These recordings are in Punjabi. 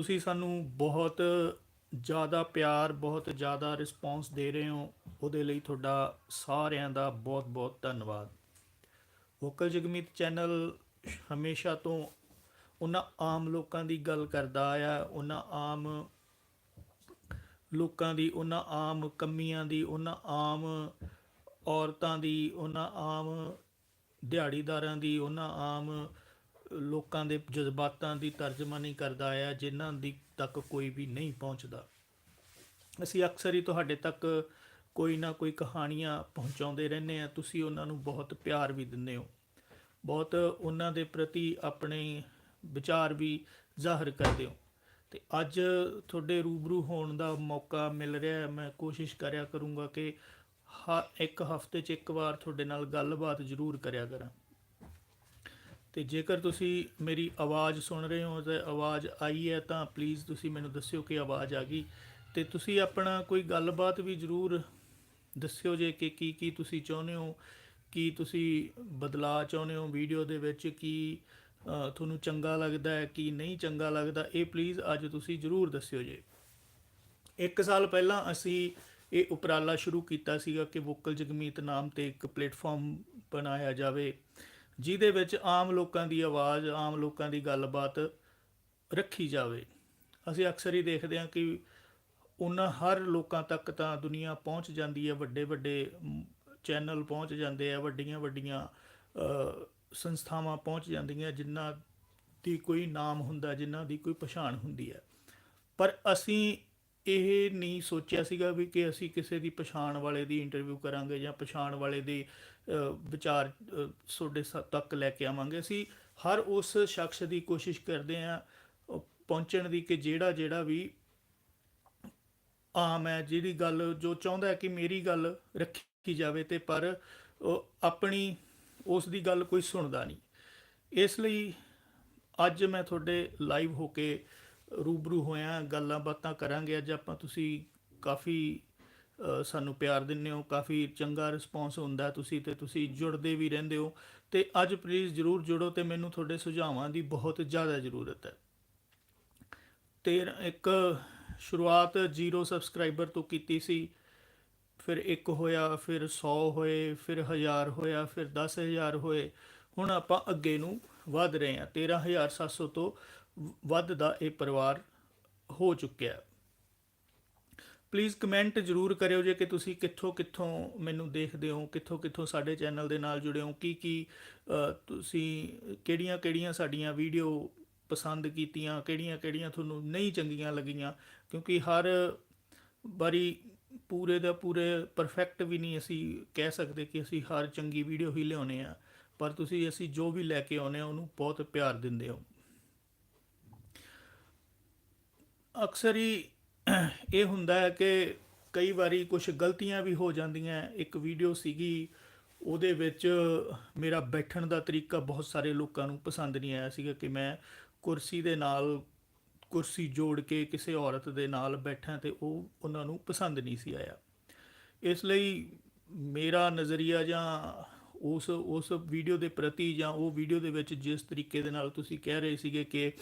ਤੁਸੀਂ ਸਾਨੂੰ ਬਹੁਤ ਜ਼ਿਆਦਾ ਪਿਆਰ, ਬਹੁਤ ਜ਼ਿਆਦਾ ਰਿਸਪੌਂਸ ਦੇ ਰਹੇ ਹੋ, ਉਹਦੇ ਲਈ ਤੁਹਾਡਾ ਸਾਰਿਆਂ ਦਾ ਬਹੁਤ-ਬਹੁਤ ਧੰਨਵਾਦ। ਵੋਕਲ ਜਗਮੀਤ ਚੈਨਲ ਹਮੇਸ਼ਾ ਤੋਂ ਉਹਨਾਂ ਆਮ ਲੋਕਾਂ ਦੀ ਗੱਲ ਕਰਦਾ ਆਇਆ, ਉਹਨਾਂ ਆਮ ਲੋਕਾਂ ਦੀ, ਉਹਨਾਂ ਆਮ ਕਮੀਆਂ ਦੀ, ਉਹਨਾਂ ਆਮ ਔਰਤਾਂ ਦੀ, ਉਹਨਾਂ ਆਮ ਦਿਹਾੜੀਦਾਰਾਂ ਦੀ, ਉਹਨਾਂ ਆਮ ਲੋਕਾਂ ਦੇ ਜਜ਼ਬਾਤਾਂ ਦੀ ਤਰਜਮਾਨੀ ਕਰਦਾ ਆਇਆ ਜਿਨ੍ਹਾਂ ਦੀ ਤੱਕ ਕੋਈ ਵੀ ਨਹੀਂ ਪਹੁੰਚਦਾ। ਅਸੀਂ ਅਕਸਰ ਹੀ ਤੁਹਾਡੇ ਤੱਕ ਕੋਈ ਨਾ ਕੋਈ ਕਹਾਣੀਆਂ ਪਹੁੰਚਾਉਂਦੇ ਰਹਿੰਦੇ ਆ ਤੁਸੀਂ ਉਹਨਾਂ ਨੂੰ ਬਹੁਤ ਪਿਆਰ ਵੀ ਦਿੰਦੇ ਹੋ। ਬਹੁਤ ਉਹਨਾਂ ਦੇ ਪ੍ਰਤੀ ਆਪਣੇ ਵਿਚਾਰ ਵੀ ਜ਼ਾਹਰ ਕਰਦੇ ਹੋ। ਤੇ ਅੱਜ ਤੁਹਾਡੇ ਰੂਬਰੂ ਹੋਣ ਦਾ ਮੌਕਾ ਮਿਲ ਰਿਹਾ ਹੈ। ਮੈਂ ਕੋਸ਼ਿਸ਼ ਕਰਿਆ ਕਰੂੰਗਾ ਕਿ ਹ, ਇੱਕ ਹਫ਼ਤੇ 'ਚ ਇੱਕ ਵਾਰ ਤੁਹਾਡੇ ਨਾਲ ਗੱਲਬਾਤ ਜ਼ਰੂਰ ਕਰਿਆ ਕਰਾਂ। ਤੇ ਜੇਕਰ ਤੁਸੀਂ ਮੇਰੀ ਆਵਾਜ਼ ਸੁਣ ਰਹੇ ਹੋ ਤੇ ਆਵਾਜ਼ ਆਈ ਹੈ ਤਾਂ ਪਲੀਜ਼ ਤੁਸੀਂ ਮੈਨੂੰ ਦੱਸਿਓ ਕਿ ਆਵਾਜ਼ ਆ ਗਈ। ਤੇ ਤੁਸੀਂ ਆਪਣਾ ਕੋਈ ਗੱਲਬਾਤ ਵੀ ਜ਼ਰੂਰ ਦੱਸਿਓ ਜੇ ਕਿ ਕੀ ਕੀ ਤੁਸੀਂ ਚਾਹੁੰਦੇ ਹੋ, ਕੀ ਤੁਸੀਂ ਬਦਲਾਅ ਚਾਹੁੰਦੇ ਹੋ ਵੀਡੀਓ ਦੇ ਵਿੱਚ, ਕੀ ਤੁਹਾਨੂੰ ਚੰਗਾ ਲੱਗਦਾ ਹੈ, ਕੀ ਨਹੀਂ ਚੰਗਾ ਲੱਗਦਾ, ਇਹ ਪਲੀਜ਼ ਅੱਜ ਤੁਸੀਂ ਜ਼ਰੂਰ ਦੱਸਿਓ ਜੇ। ਇੱਕ ਸਾਲ ਪਹਿਲਾਂ ਅਸੀਂ ਇਹ ਉਪਰਾਲਾ ਸ਼ੁਰੂ ਕੀਤਾ ਸੀਗਾ ਕਿ ਵੋਕਲ ਜਗਮੀਤ ਨਾਮ ਤੇ ਇੱਕ ਪਲੇਟਫਾਰਮ ਬਣਾਇਆ ਜਾਵੇ। ਜਿਹਦੇ ਵਿੱਚ ਆਮ ਲੋਕਾਂ ਦੀ ਆਵਾਜ਼, ਆਮ ਲੋਕਾਂ ਦੀ ਗੱਲਬਾਤ ਰੱਖੀ ਜਾਵੇ। ਅਸੀਂ ਅਕਸਰ ਹੀ ਦੇਖਦੇ ਹਾਂ ਕਿ ਉਹਨਾਂ ਹਰ ਲੋਕਾਂ ਤੱਕ ਤਾਂ ਦੁਨੀਆ ਪਹੁੰਚ ਜਾਂਦੀ ਹੈ, ਵੱਡੇ ਵੱਡੇ ਚੈਨਲ ਪਹੁੰਚ ਜਾਂਦੇ ਆ, ਵੱਡੀਆਂ ਵੱਡੀਆਂ ਸੰਸਥਾਵਾਂ ਪਹੁੰਚ ਜਾਂਦੀਆਂ, ਜਿਨ੍ਹਾਂ ਦੀ ਕੋਈ ਨਾਮ ਹੁੰਦਾ, ਜਿਨ੍ਹਾਂ ਦੀ ਕੋਈ ਪਛਾਣ ਹੁੰਦੀ ਹੈ। ਪਰ ਅਸੀਂ ਇਹ ਨਹੀਂ ਸੋਚਿਆ ਸੀਗਾ ਵੀ ਕਿ ਅਸੀਂ ਕਿਸੇ ਦੀ ਪਛਾਣ ਵਾਲੇ ਦੀ ਇੰਟਰਵਿਊ ਕਰਾਂਗੇ ਜਾਂ ਪਛਾਣ ਵਾਲੇ ਦੇ ਵਿਚਾਰ ਤੁਹਾਡੇ ਸ- ਤੱਕ ਲੈ ਕੇ ਆਵਾਂਗੇ। ਅਸੀਂ ਹਰ ਉਸ ਸ਼ਖਸ ਦੀ ਕੋਸ਼ਿਸ਼ ਕਰਦੇ ਹਾਂ ਪਹੁੰਚਣ ਦੀ ਕਿ ਜਿਹੜਾ ਜਿਹੜਾ ਵੀ ਆਮ ਹੈ, ਜਿਹੜੀ ਗੱਲ ਜੋ ਚਾਹੁੰਦਾ ਹੈ ਕਿ ਮੇਰੀ ਗੱਲ ਰੱਖੀ ਜਾਵੇ ਤੇ ਪਰ ਆਪਣੀ ਉਸ ਦੀ ਗੱਲ ਕੋਈ ਸੁਣਦਾ ਨਹੀਂ। ਇਸ ਲਈ ਅੱਜ ਮੈਂ ਤੁਹਾਡੇ ਲਾਈਵ ਹੋ ਕੇ ਰੂਬਰੂ ਹੋਇਆ ਗੱਲਾਂ ਬਾਤਾਂ ਕਰਾਂਗੇ। ਅੱਜ ਆਪਾਂ ਤੁਸੀਂ ਕਾਫੀ ਸਾਨੂੰ ਪਿਆਰ ਦਿੰਦੇ ਹੋ, ਕਾਫੀ ਚੰਗਾ ਰਿਸਪੌਂਸ ਹੁੰਦਾ ਤੁਸੀਂ ਤੇ ਤੁਸੀਂ ਜੁੜਦੇ ਵੀ ਰਹਿੰਦੇ ਹੋ। ਤੇ ਅੱਜ ਪਲੀਜ਼ ਜਰੂਰ ਜੁੜੋ ਤੇ ਮੈਨੂੰ ਤੁਹਾਡੇ ਸੁਝਾਵਾਂ ਦੀ ਬਹੁਤ ਜ਼ਿਆਦਾ ਜ਼ਰੂਰਤ ਹੈ। ਤੇ ਇੱਕ ਸ਼ੁਰੂਆਤ ਜ਼ੀਰੋ ਸਬਸਕ੍ਰਾਈਬਰ ਤੋਂ ਕੀਤੀ ਸੀ, ਫਿਰ ਇੱਕ ਹੋਇਆ, ਫਿਰ 100 ਹੋਏ, ਫਿਰ 1000 ਹੋਇਆ, ਫਿਰ 10000 ਹੋਏ। ਹੁਣ ਆਪਾਂ ਅੱਗੇ ਨੂੰ ਵਧ ਰਹੇ ਹਾਂ। 13700 ਤੋਂ ਵੱਧ ਦਾ ਇਹ ਪਰਿਵਾਰ ਹੋ ਚੁੱਕਿਆ ਪਲੀਜ਼ ਕਮੈਂਟ ਜਰੂਰ ਕਰਿਓ ਜੇ ਕਿ ਤੁਸੀਂ ਕਿੱਥੋਂ ਕਿੱਥੋਂ ਮੈਨੂੰ ਦੇਖਦੇ ਹੋ, ਕਿੱਥੋਂ ਕਿੱਥੋਂ ਸਾਡੇ ਚੈਨਲ ਦੇ ਨਾਲ ਜੁੜੇ ਹੋ, ਕੀ ਕੀ ਤੁਸੀਂ ਕਿਹੜੀਆਂ ਕਿਹੜੀਆਂ ਸਾਡੀਆਂ ਵੀਡੀਓ ਪਸੰਦ ਕੀਤੀਆਂ, ਕਿਹੜੀਆਂ ਕਿਹੜੀਆਂ ਤੁਹਾਨੂੰ ਨਹੀਂ ਚੰਗੀਆਂ ਲੱਗੀਆਂ, ਕਿਉਂਕਿ ਹਰ ਵਾਰੀ ਪੂਰੇ ਦਾ ਪੂਰੇ ਪਰਫੈਕਟ ਵੀ ਨਹੀਂ ਅਸੀਂ ਕਹਿ ਸਕਦੇ ਕਿ ਅਸੀਂ ਹਰ ਚੰਗੀ ਵੀਡੀਓ ਹੀ ਲਿਆਉਨੇ ਆ, ਪਰ ਤੁਸੀਂ ਅਸੀਂ ਜੋ ਵੀ ਲੈ ਕੇ ਆਉਨੇ ਆ ਉਹਨੂੰ ਬਹੁਤ ਪਿਆਰ ਦਿੰਦੇ ਹੋ। ਅਕਸਰ ਹੀ ਇਹ ਹੁੰਦਾ ਹੈ ਕਿ ਕਈ ਵਾਰੀ ਕੁਝ ਗਲਤੀਆਂ ਵੀ ਹੋ ਜਾਂਦੀਆਂ ਇੱਕ ਵੀਡੀਓ ਸੀਗੀ, ਉਹਦੇ ਵਿੱਚ ਮੇਰਾ ਬੈਠਣ ਦਾ ਤਰੀਕਾ ਬਹੁਤ ਸਾਰੇ ਲੋਕਾਂ ਨੂੰ ਪਸੰਦ ਨਹੀਂ ਆਇਆ ਸੀਗਾ ਕਿ ਮੈਂ ਕੁਰਸੀ ਦੇ ਨਾਲ ਕੁਰਸੀ ਜੋੜ ਕੇ ਕਿਸੇ ਔਰਤ ਦੇ ਨਾਲ ਬੈਠਾਂ ਤੇ ਉਹ ਉਹਨਾਂ ਨੂੰ ਪਸੰਦ ਨਹੀਂ ਸੀ ਆਇਆ। ਇਸ ਲਈ ਮੇਰਾ ਨਜ਼ਰੀਆ ਜਾਂ ਉਸ ਉਸ ਵੀਡੀਓ ਦੇ ਪ੍ਰਤੀ ਜਾਂ ਉਹ ਵੀਡੀਓ ਦੇ ਵਿੱਚ ਜਿਸ ਤਰੀਕੇ ਦੇ ਨਾਲ ਤੁਸੀਂ ਕਹਿ ਰਹੇ ਸੀਗੇ ਕਿ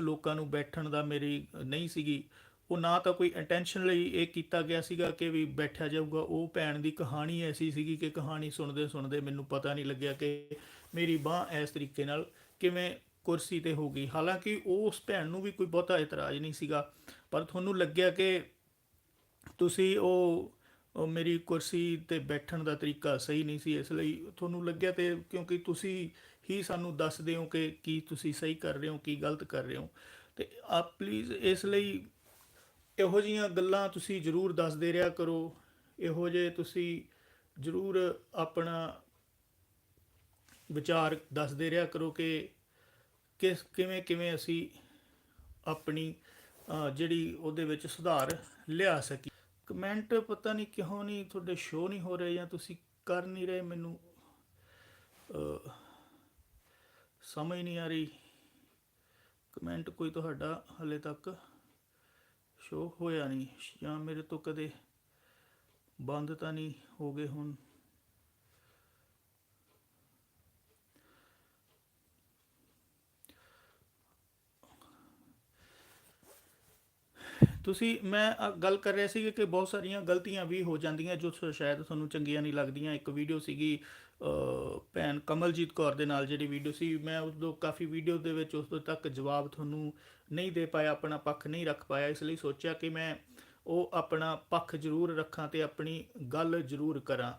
ਲੋਕਾਂ ਨੂੰ ਬੈਠਣ ਦਾ ਮੇਰੀ ਨਹੀਂ ਸੀਗੀ। ਉਹ ਨਾ ਤਾਂ ਕੋਈ ਇੰਟੈਂਸ਼ਨਲੀ ਇਹ ਕੀਤਾ ਗਿਆ ਸੀਗਾ ਕਿ ਵੀ ਬੈਠਿਆ ਜਾਊਗਾ। ਉਹ ਭੈਣ ਦੀ ਕਹਾਣੀ ਐਸੀ ਸੀਗੀ ਕਿ ਕਹਾਣੀ ਸੁਣਦੇ ਸੁਣਦੇ ਮੈਨੂੰ ਪਤਾ ਨਹੀਂ ਲੱਗਿਆ ਕਿ ਮੇਰੀ ਬਾਹ ਇਸ ਤਰੀਕੇ ਨਾਲ ਕਿਵੇਂ ਕੁਰਸੀ ਤੇ ਹੋ ਗਈ। ਹਾਲਾਂਕਿ ਉਸ ਭੈਣ ਨੂੰ ਵੀ ਕੋਈ ਬਹੁਤਾ ਇਤਰਾਜ਼ ਨਹੀਂ ਸੀਗਾ, ਪਰ ਤੁਹਾਨੂੰ ਲੱਗਿਆ ਕਿ ਤੁਸੀਂ ਉਹ ਮੇਰੀ ਕੁਰਸੀ ਤੇ ਬੈਠਣ ਦਾ ਤਰੀਕਾ ਸਹੀ ਨਹੀਂ ਸੀ, ਇਸ ਲਈ ਤੁਹਾਨੂੰ ਲੱਗਿਆ ਤੇ ਕਿਉਂਕਿ ਤੁਸੀਂ ਹੀ ਸਾਨੂੰ ਦੱਸਦੇ ਹੋ ਕਿ ਕੀ ਤੁਸੀਂ ਸਹੀ ਕਰ ਰਹੇ ਹੋ, ਕੀ ਗਲਤ ਕਰ ਰਹੇ ਹੋ? ਤੇ ਆਪ ਪਲੀਜ਼ ਇਸ ਲਈ ਇਹੋ ਜੀਆਂ ਗੱਲਾਂ ਤੁਸੀਂ ਜਰੂਰ ਦੱਸਦੇ ਰਿਹਾ ਕਰੋ। ਇਹੋ ਜੇ ਤੁਸੀਂ ਜਰੂਰ ਆਪਣਾ ਵਿਚਾਰ ਦੱਸਦੇ ਰਿਹਾ ਕਰੋ ਕਿ ਕਿਸ, ਕਿਵੇਂ ਕਿਵੇਂ ਅਸੀਂ ਆਪਣੀ ਜਿਹੜੀ ਉਹਦੇ ਵਿੱਚ ਸੁਧਾਰ ਲਿਆ ਸਕੀ ਕਮੈਂਟ ਪਤਾ ਨਹੀਂ ਕਿਉਂ ਨਹੀਂ, ਤੁਹਾਡੇ ਸ਼ੋ ਨਹੀਂ ਹੋ ਰਹੇ ਜਾਂ ਤੁਸੀਂ ਕਰ ਨਹੀਂ ਰਹੇ ਮੈਨੂੰ ਸਮਝ ਨਹੀਂ ਆ ਰਹੀ। ਕਮੈਂਟ ਕੋਈ ਤੁਹਾਡਾ ਹਲੇ ਤੱਕ ਸ਼ੋ ਹੋਇਆ ਨਹੀਂ ਜਾਂ ਮੇਰੇ ਤੋਂ ਕਦੇ ਬੰਦ ਤਾਂ ਨਹੀਂ ਹੋ ਗਏ ਹੁਣ। ਤੁਸੀਂ ਮੈਂ ਅ, ਗੱਲ ਕਰ ਰਿਹਾ ਸੀ ਕਿ ਬਹੁਤ ਸਾਰੀਆਂ ਗਲਤੀਆਂ ਵੀ ਹੋ ਜਾਂਦੀਆਂ ਜੋ ਸ਼- ਸ਼ਾਇਦ ਤੁਹਾਨੂੰ ਚੰਗੀਆਂ ਨਹੀਂ ਲੱਗਦੀਆਂ। ਇੱਕ ਵੀਡੀਓ ਸੀਗੀ ਅ, ਭੈਣ ਕਮਲਜੀਤ ਕੌਰ ਦੇ ਨਾਲ ਜਿਹੜੀ ਵੀਡੀਓ ਸੀ ਮੈਂ ਉਸ ਤੋਂ ਕਾਫੀ ਵੀਡੀਓ ਦੇ ਵਿੱਚ ਉਸ ਤੋਂ ਤੱਕ ਜਵਾਬ ਤੁਹਾਨੂੰ ਨਹੀਂ ਦੇ ਪਾਇਆ ਆਪਣਾ ਪੱਖ ਨਹੀਂ ਰੱਖ ਪਾਇਆ। ਇਸ ਲਈ ਸੋਚਿਆ ਕਿ ਮੈਂ ਉਹ ਆਪਣਾ ਪੱਖ ਜ਼ਰੂਰ ਰੱਖਾਂ ਤੇ ਆਪਣੀ ਗੱਲ ਜ਼ਰੂਰ ਕਰਾਂ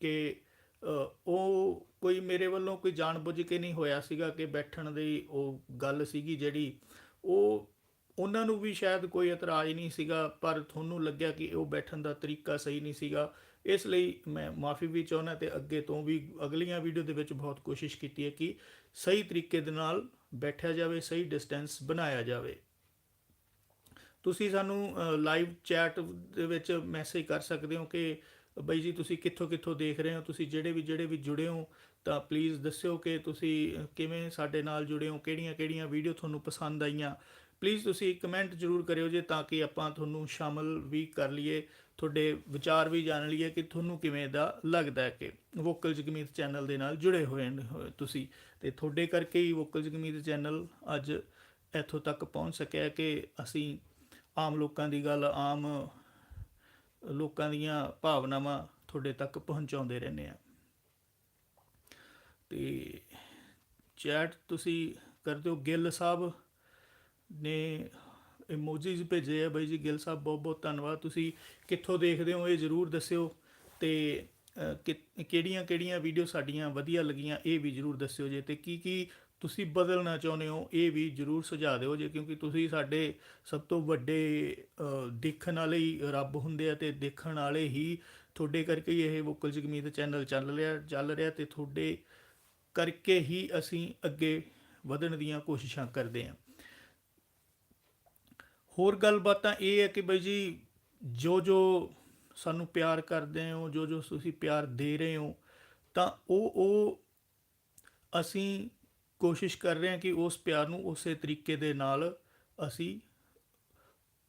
ਕਿ ਅ, ਉਹ ਕੋਈ ਮੇਰੇ ਵੱਲੋਂ ਕੋਈ ਜਾਣਬੁੱਝ ਕੇ ਨਹੀਂ ਹੋਇਆ ਸੀਗਾ ਕਿ ਬੈਠਣ ਦੀ ਉਹ ਗੱਲ ਸੀਗੀ ਜਿਹੜੀ ਉਹ ਉਹਨਾਂ ਨੂੰ ਵੀ ਸ਼ਾਇਦ ਕੋਈ ਇਤਰਾਜ਼ ਨਹੀਂ ਸੀਗਾ, ਪਰ ਤੁਹਾਨੂੰ ਲੱਗਿਆ ਕਿ ਉਹ ਬੈਠਣ ਦਾ ਤਰੀਕਾ ਸਹੀ ਨਹੀਂ ਸੀਗਾ। ਇਸ ਲਈ ਮੈਂ ਮਾਫੀ ਵੀ ਚਾਹੁੰਦਾ ਤੇ ਅੱਗੇ ਤੋਂ ਵੀ ਅਗਲੀਆਂ ਵੀਡੀਓ ਦੇ ਵਿੱਚ ਬਹੁਤ ਕੋਸ਼ਿਸ਼ ਕੀਤੀ ਹੈ ਕਿ ਸਹੀ ਤਰੀਕੇ ਦੇ ਨਾਲ ਬੈਠਿਆ ਜਾਵੇ, ਸਹੀ ਡਿਸਟੈਂਸ ਬਣਾਇਆ ਜਾਵੇ। ਤੁਸੀਂ ਸਾਨੂੰ ਲਾਈਵ ਚੈਟ ਦੇ ਵਿੱਚ ਮੈਸੇਜ ਕਰ ਸਕਦੇ ਹੋ ਕਿ ਬਈ ਜੀ ਤੁਸੀਂ ਕਿੱਥੋਂ ਕਿੱਥੋਂ ਦੇਖ ਰਹੇ ਹੋ? ਤੁਸੀਂ ਜਿਹੜੇ ਵੀ ਜਿਹੜੇ ਵੀ ਜੁੜੇ ਹੋ, ਤਾਂ ਪਲੀਜ਼ ਦੱਸਿਓ ਕਿ ਤੁਸੀਂ ਕਿਵੇਂ ਸਾਡੇ ਨਾਲ ਜੁੜੇ ਹੋ ਕਿਹੜੀਆਂ ਕਿਹੜੀਆਂ ਵੀਡੀਓ ਤੁਹਾਨੂੰ ਪਸੰਦ ਆਈਆਂ। ਪਲੀਜ਼ ਤੁਸੀਂ ਕਮੈਂਟ ਜ਼ਰੂਰ ਕਰਿਓ ਜੇ ਤਾਂ ਕਿ ਆਪਾਂ ਤੁਹਾਨੂੰ ਸ਼ਾਮਲ ਵੀ ਕਰ ਲਈਏ, ਤੁਹਾਡੇ ਵਿਚਾਰ ਵੀ ਜਾਣ ਲਈਏ ਕਿ ਤੁਹਾਨੂੰ ਕਿਵੇਂ ਦਾ ਲੱਗਦਾ ਹੈ ਕਿ ਵੋਕਲ ਜਗਮੀਤ ਚੈਨਲ ਦੇ ਨਾਲ ਜੁੜੇ ਹੋਏ ਨੇ, ਹੋਏ ਤੁਸੀਂ। ਤੇ ਤੁਹਾਡੇ ਕਰਕੇ ਹੀ ਵੋਕਲ ਜਗਮੀਤ ਚੈਨਲ ਅੱਜ ਇੱਥੋਂ ਤੱਕ ਪਹੁੰਚ ਸਕਿਆ ਕਿ ਅਸੀਂ ਆਮ ਲੋਕਾਂ ਦੀ ਗੱਲ, ਆਮ ਲੋਕਾਂ ਦੀਆਂ ਭਾਵਨਾਵਾਂ ਤੁਹਾਡੇ ਤੱਕ ਪਹੁੰਚਾਉਂਦੇ ਰਹਿੰਦੇ ਆ ਤੇ ਚੈਟ ਤੁਸੀਂ ਕਰਦੇ ਹੋ ਗਿੱਲ ਸਾਹਿਬ। ਨੇ ਇਮੋਜੀਜ਼ ਭੇਜੇ ਆ ਬਾਈ ਜੀ, ਗਿੱਲ ਸਾਹਿਬ ਬਹੁਤ ਬਹੁਤ ਧੰਨਵਾਦ। ਤੁਸੀਂ ਕਿੱਥੋਂ ਦੇਖਦੇ ਹੋ ਇਹ ਜਰੂਰ ਦੱਸਿਓ ਤੇ ਕਿ- ਕਿਹੜੀਆਂ ਕਿਹੜੀਆਂ ਵੀਡੀਓ ਸਾਡੀਆਂ ਵਧੀਆ ਲੱਗੀਆਂ ਇਹ ਵੀ ਜਰੂਰ ਦੱਸਿਓ ਜੇ ਤੇ ਕੀ ਕੀ ਤੁਸੀਂ ਬਦਲਣਾ ਚਾਹੁੰਦੇ ਹੋ ਇਹ ਵੀ ਜਰੂਰ ਸੁਝਾ ਦਿਓ ਜੇ ਕਿਉਂਕਿ ਤੁਸੀਂ ਸਾਡੇ ਸਭ ਤੋਂ ਵੱਡੇ ਦੇਖਣ ਵਾਲੇ ਹੀ ਰੱਬ ਹੁੰਦੇ ਆ ਤੇ ਦੇਖਣ ਵਾਲੇ ਹੀ ਤੁਹਾਡੇ ਕਰਕੇ ਹੀ ਇਹ ਵੋਕਲ ਜਗਮੀਤ ਚੈਨਲ ਚੱਲ ਰਿਹਾ ਚੱਲ ਰਿਹਾ ਤੇ ਤੁਹਾਡੇ ਕਰਕੇ ਹੀ ਅਸੀਂ ਅੱਗੇ ਵਧਣ ਦੀਆਂ ਕੋਸ਼ਿਸ਼ਾਂ ਕਰਦੇ ਹਾਂ। ਹੋਰ ਗੱਲਬਾਤਾਂ ਇਹ ਹੈ ਕਿ ਬਈ ਜੀ ਜੋ ਜੋ ਸਾਨੂੰ ਪਿਆਰ ਕਰਦੇ ਹੋ ਜੋ ਜੋ ਤੁਸੀਂ ਪਿਆਰ ਦੇ ਰਹੇ ਹੋ, ਤਾਂ ਉਹ ਉਹ ਅਸੀਂ ਕੋਸ਼ਿਸ਼ ਕਰ ਰਹੇ ਹਾਂ ਕਿ ਉਸ ਪਿਆਰ ਨੂੰ ਉਸੇ ਤਰੀਕੇ ਦੇ ਨਾਲ ਅਸੀਂ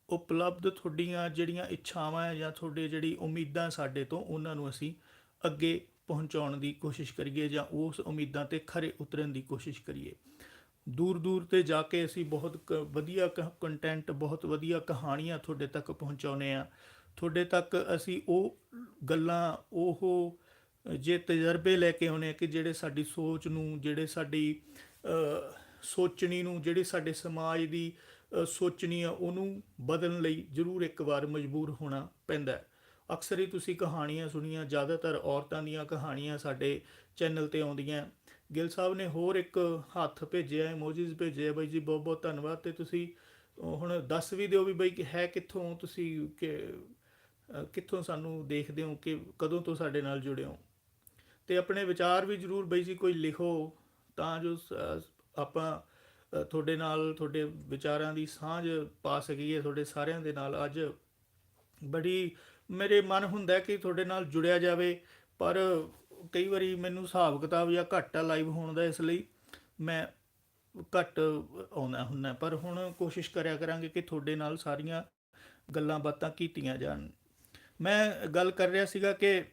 ਉਪਲਬਧ ਤੁਹਾਡੀਆਂ ਜਿਹੜੀਆਂ ਇੱਛਾਵਾਂ ਹੈ ਜਾਂ ਤੁਹਾਡੇ ਜਿਹੜੀ ਉਮੀਦਾਂ ਸਾਡੇ ਤੋਂ, ਉਹਨਾਂ ਨੂੰ ਅਸੀਂ ਅੱਗੇ ਪਹੁੰਚਾਉਣ ਦੀ ਕੋਸ਼ਿਸ਼ ਕਰੀਏ ਜਾਂ ਉਸ ਉਮੀਦਾਂ ਤੇ ਖਰੇ ਉਤਰਨ ਦੀ ਕੋਸ਼ਿਸ਼ ਕਰੀਏ। ਦੂਰ ਦੂਰ ਤੇ ਜਾ ਕੇ ਅਸੀਂ ਬਹੁਤ ਕ- ਵਧੀਆ ਕੰਟੈਂਟ ਬਹੁਤ ਵਧੀਆ ਕਹਾਣੀਆਂ ਤੁਹਾਡੇ ਤੱਕ ਪਹੁੰਚਾਉਨੇ ਆ ਤੁਹਾਡੇ ਤੱਕ ਅਸੀਂ ਉਹ ਗੱਲਾਂ, ਉਹ ਜੇ ਤਜਰਬੇ ਲੈ ਕੇ ਆਉਨੇ ਆ ਕਿ ਜਿਹੜੇ ਸਾਡੀ ਸੋਚ ਨੂੰ, ਜਿਹੜੇ ਸਾਡੀ ਸੋਚਣੀ ਨੂੰ, ਜਿਹੜੇ ਸਾਡੇ ਸਮਾਜ ਦੀ ਸੋਚਣੀ ਆ, ਉਹਨੂੰ ਬਦਲਣ ਲਈ ਜ਼ਰੂਰ ਇੱਕ ਵਾਰ ਮਜਬੂਰ ਹੋਣਾ ਪੈਂਦਾ ਹੈ। ਅਕਸਰ ਹੀ ਤੁਸੀਂ ਕਹਾਣੀਆਂ ਸੁਣੀਆਂ, ਜ਼ਿਆਦਾਤਰ ਔਰਤਾਂ ਦੀਆਂ ਕਹਾਣੀਆਂ ਸਾਡੇ ਚੈਨਲ ਤੇ ਆਉਂਦੀਆਂ। ਗਿੱਲ ਸਾਹਿਬ ਨੇ ਹੋਰ ਇੱਕ ਹੱਥ ਭੇਜਿਆ ਇਮੋਜੀਜ਼ ਭੇਜਿਆ ਬਾਈ ਜੀ, ਬਹੁਤ ਬਹੁਤ ਧੰਨਵਾਦ। ਤੇ ਤੁਸੀਂ ਹੁਣ ਦੱਸ ਵੀ ਦਿਓ ਵੀ ਬਾਈ ਕਿ ਹੈ ਕਿੱਥੋਂ, ਤੁਸੀਂ ਕਿ ਕਿੱਥੋਂ ਸਾਨੂੰ ਦੇਖਦੇ ਹੋ ਕਿ ਕਦੋਂ ਤੋਂ ਸਾਡੇ ਨਾਲ ਜੁੜੇ ਹੋ? ਤੇ ਆਪਣੇ ਵਿਚਾਰ ਵੀ ਜਰੂਰ ਬਾਈ ਜੀ ਕੋਈ ਲਿਖੋ, ਤਾਂ ਜੋ ਆਪਾਂ ਤੁਹਾਡੇ ਨਾਲ, ਤੁਹਾਡੇ ਵਿਚਾਰਾਂ ਦੀ ਸਾਂਝ ਪਾ ਸਕੀਏ, ਤੁਹਾਡੇ ਸਾਰਿਆਂ ਦੇ ਨਾਲ ਅੱਜ। ਬੜੀ ਮੇਰੇ ਮਨ ਹੁੰਦਾ ਕਿ ਤੁਹਾਡੇ ਨਾਲ ਜੁੜਿਆ ਜਾਵੇ, ਪਰ ਕਈ ਵਾਰੀ ਮੈਨੂੰ ਹਿਸਾਬ ਕਿਤਾਬ ਜਾਂ ਘੱਟ ਆ ਲਾਈਵ ਹੋਣ ਦਾ ਇਸ ਲਈ ਮੈਂ ਘੱਟ ਆਉਂਦਾ ਹੁੰਦਾ, ਪਰ ਹੁਣ ਕੋਸ਼ਿਸ਼ ਕਰਿਆ ਕਰਾਂਗੇ ਕਿ ਤੁਹਾਡੇ ਨਾਲ ਸਾਰੀਆਂ ਗੱਲਾਂ ਬਾਤਾਂ ਕੀਤੀਆਂ ਜਾਣ। ਮੈਂ ਗੱਲ ਕਰ ਰਿਹਾ ਸੀਗਾ ਕਿ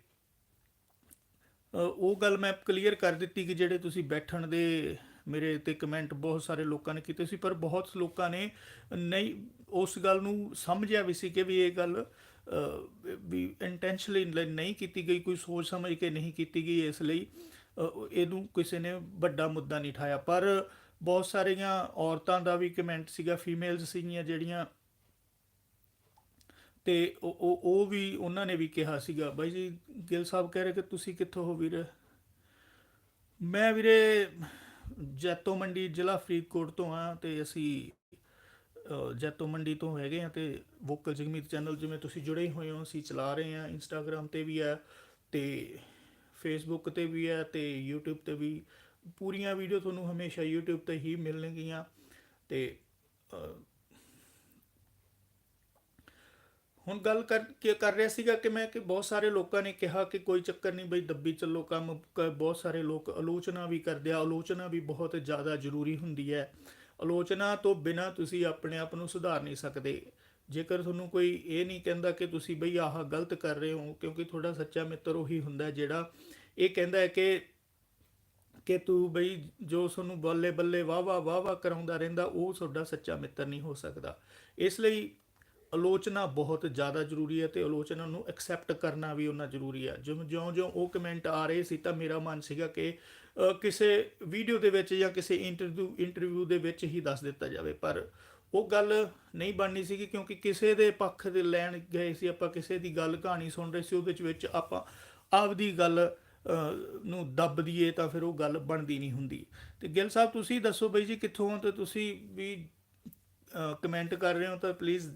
ਉਹ ਗੱਲ ਮੈਂ ਕਲੀਅਰ ਕਰ ਦਿੱਤੀ ਕਿ ਜਿਹੜੇ ਤੁਸੀਂ ਬੈਠਣ ਦੇ ਮੇਰੇ ਤੇ ਕਮੈਂਟ ਬਹੁਤ ਸਾਰੇ ਲੋਕਾਂ ਨੇ ਕੀਤੇ ਸੀ, ਪਰ ਬਹੁਤ ਲੋਕਾਂ ਨੇ ਨਹੀਂ ਉਸ ਗੱਲ ਨੂੰ ਸਮਝਿਆ ਵੀ ਸੀ ਕਿ ਵੀ ਇਹ ਗੱਲ ਵੀ ਇੰਟੈਂਸ਼ਨਲੀ ਨਹੀਂ ਕੀਤੀ ਗਈ, ਕੋਈ ਸੋਚ ਸਮਝ ਕੇ ਨਹੀਂ ਕੀਤੀ ਗਈ ਇਸ ਲਈ ਇਹਨੂੰ ਕਿਸੇ ਨੇ ਵੱਡਾ ਮੁੱਦਾ ਨਹੀਂ ਠਾਇਆ ਪਰ ਬਹੁਤ ਸਾਰੀਆਂ ਔਰਤਾਂ ਦਾ ਵੀ ਕਮੈਂਟ ਸੀਗਾ ਫੀਮੇਲਸ ਸੀਗੀਆਂ ਜਿਹੜੀਆਂ, ਤੇ ਉਹ ਉਹ ਵੀ ਉਹਨਾਂ ਨੇ ਵੀ ਕਿਹਾ ਸੀਗਾ, ਬਾਈ ਜੀ, ਗਿੱਲ ਸਾਹਿਬ ਕਹਿ ਰਹੇ ਕਿ ਤੁਸੀਂ ਕਿੱਥੋਂ ਹੋ ਵੀਰ? ਮੈਂ ਵੀਰੇ ਜੈਤੋ ਮੰਡੀ ਜ਼ਿਲ੍ਹਾ ਫਰੀਦਕੋਟ ਤੋਂ ਆ ਤੇ ਅਸੀਂ ਜੈਤੋ ਮੰਡੀ ਤੋਂ ਹੈਗੇ ਆ ਤੇ ਵੋਕਲ ਜਗਮੀਤ ਚੈਨਲ ਜਿਵੇਂ ਤੁਸੀਂ ਜੁੜੇ ਹੋਏ ਹੋ, ਅਸੀਂ ਚਲਾ ਰਹੇ ਆ ਇੰਸਟਾਗ੍ਰam ਤੇ ਵੀ ਹੈ ਤੇ ਫੇਸਬੁੱਕ ਤੇ ਵੀ ਹੈ ਤੇ YouTube ਤੇ ਵੀ। ਪੂਰੀਆਂ ਵੀਡੀਓ ਤੁਹਾਨੂੰ ਹਮੇਸ਼ਾ YouTube ਤੇ ਹੀ ਮਿਲਣਗੀਆਂ ਤੇ ਹੁਣ ਗੱਲ ਕਰ ਕੀ ਕਰ ਰਿਹਾ ਸੀਗਾ ਕਿ ਮੈਂ ਕਿ ਬਹੁਤ ਸਾਰੇ ਲੋਕਾਂ ਨੇ ਕਿਹਾ ਕਿ ਕੋਈ ਚੱਕਰ ਨਹੀਂ ਬਈ ਦੱਬੀ ਚੱਲੋ ਕੰਮ, ਕ- ਬਹੁਤ ਸਾਰੇ ਲੋਕ ਆਲੋਚਨਾ ਵੀ ਕਰਦੇ ਆ, ਆਲੋਚਨਾ ਵੀ ਬਹੁਤ ਜ਼ਿਆਦਾ ਜ਼ਰੂਰੀ ਹੁੰਦੀ ਹੈ। ਆਲੋਚਨਾ ਤੋਂ ਬਿਨਾ ਤੁਸੀਂ ਆਪਣੇ ਆਪ ਨੂੰ ਸੁਧਾਰ ਨਹੀਂ ਸਕਦੇ। ਜੇਕਰ ਤੁਹਾਨੂੰ ਕੋਈ ਇਹ ਨਹੀਂ ਕਹਿੰਦਾ ਕਿ ਤੁਸੀਂ ਬਈ ਆਹ ਗਲਤ ਕਰ ਰਹੇ ਹੋ, ਕਿਉਂਕਿ ਤੁਹਾਡਾ ਸੱਚਾ ਮਿੱਤਰ ਉਹੀ ਹੁੰਦਾ ਜਿਹੜਾ ਇਹ ਕਹਿੰਦਾ ਹੈ ਕਿ ਕਿ ਤੂੰ ਬਈ ਜੋ ਤੁਹਾਨੂੰ ਬੱਲੇ ਬੱਲੇ ਵਾਹ ਵਾਹ ਵਾਹ ਵਾਹ ਕਰਾਉਂਦਾ ਰਹਿੰਦਾ, ਉਹ ਤੁਹਾਡਾ ਸੱਚਾ ਮਿੱਤਰ ਨਹੀਂ ਹੋ ਸਕਦਾ। ਇਸ ਲਈ ਆਲੋਚਨਾ ਬਹੁਤ ਜ਼ਿਆਦਾ ਜ਼ਰੂਰੀ ਹੈ ਤੇ ਆਲੋਚਨਾ ਨੂੰ ਐਕਸੈਪਟ ਕਰਨਾ ਵੀ ਉਹਨਾਂ ਜ਼ਰੂਰੀ ਹੈ। ਜਿਉਂ ਜਿਉਂ ਜਿਉਂ ਉਹ ਕਮੈਂਟ ਆ ਰਹੇ ਸੀ ਤਾਂ ਮੇਰਾ ਮਨ ਸੀਗਾ ਕਿ ਕਿਸੇ ਵੀਡੀਓ ਦੇ ਵਿੱਚ ਜਾਂ ਕਿਸੇ ਇੰਟਰਵਿਊ ਇੰਟਰਵਿਊ ਦੇ ਵਿੱਚ ਹੀ ਦੱਸ ਦਿੱਤਾ ਜਾਵੇ। ਪਰ ਉਹ ਗੱਲ ਨਹੀਂ ਬਣਨੀ ਸੀਗੀ ਕਿਉਂਕਿ ਕਿਸੇ ਦੇ ਪੱਖ ਦੇ ਲੈਣ ਗਏ ਸੀ, ਆਪਾਂ ਕਿਸੇ ਦੀ ਗੱਲ ਕਹਾਣੀ ਸੁਣ ਰਹੇ ਸੀ, ਉਹਦੇ ਵਿੱਚ ਆਪਾਂ ਆਪਦੀ ਗੱਲ ਨੂੰ ਦੱਬ ਦਈਏ ਤਾਂ ਫਿਰ ਉਹ ਗੱਲ ਬਣਦੀ ਨਹੀਂ ਹੁੰਦੀ। ਤੇ ਗਿੱਲ ਸਾਹਿਬ, ਤੁਸੀਂ ਦੱਸੋ ਬਈ ਜੀ ਕਿੱਥੋਂ ਹੋ ਤੇ ਤੁਸੀਂ ਵੀ ਕਮੈਂਟ ਕਰ ਰਹੇ ਹੋ ਤਾਂ ਪਲੀਜ਼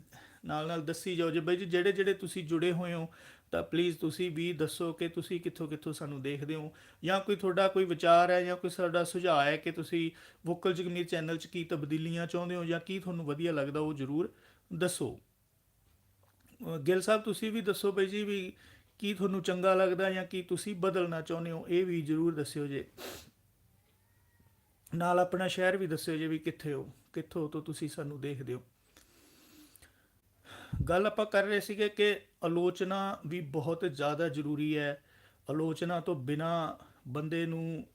ਨਾਲ ਨਾਲ ਦੱਸੀ ਜਾਓ ਜੇ ਬਾਈ ਜੀ ਜਿਹੜੇ ਜਿਹੜੇ ਤੁਸੀਂ ਜੁੜੇ ਹੋਏ ਹੋ, ਤਾਂ ਪਲੀਜ਼ ਤੁਸੀਂ ਵੀ ਦੱਸੋ ਕਿ ਤੁਸੀਂ ਕਿੱਥੋਂ ਕਿੱਥੋਂ ਸਾਨੂੰ ਦੇਖਦੇ ਹੋ ਜਾਂ ਕੋਈ ਤੁਹਾਡਾ ਕੋਈ ਵਿਚਾਰ ਹੈ ਜਾਂ ਕੋਈ ਸਾਡਾ ਸੁਝਾਅ ਹੈ ਕਿ ਤੁਸੀਂ ਵੋਕਲ ਜਗਮੀਰ ਚੈਨਲ 'ਚ ਕੀ ਤਬਦੀਲੀਆਂ ਚਾਹੁੰਦੇ ਹੋ ਜਾਂ ਕੀ ਤੁਹਾਨੂੰ ਵਧੀਆ ਲੱਗਦਾ ਉਹ ਜਰੂਰ ਦੱਸੋ। ਅਹ ਗਿੱਲ ਸਾਹਿਬ, ਤੁਸੀਂ ਵੀ ਦੱਸੋ ਬਾਈ ਜੀ ਵੀ ਕੀ ਤੁਹਾਨੂੰ ਚੰਗਾ ਲੱਗਦਾ ਜਾਂ ਕੀ ਤੁਸੀਂ ਬਦਲਣਾ ਚਾਹੁੰਦੇ ਹੋ, ਇਹ ਵੀ ਜਰੂਰ ਦੱਸਿਓ ਜੇ। ਨਾਲ ਆਪਣਾ ਸ਼ਹਿਰ ਵੀ ਦੱਸਿਓ ਜੇ ਵੀ ਕਿੱਥੇ ਹੋ, ਕਿੱਥੋਂ ਤੋਂ ਤੁਸੀਂ ਸਾਨੂੰ ਦੇਖਦੇ ਹੋ। ਗੱਲ ਆਪਾਂ ਕਰ ਰਹੇ ਸੀਗੇ ਕਿ ਆਲੋਚਨਾ ਵੀ ਬਹੁਤ ਜ਼ਿਆਦਾ ਜ਼ਰੂਰੀ ਹੈ। ਆਲੋਚਨਾ ਤੋਂ ਬਿਨਾ ਬੰਦੇ ਨੂੰ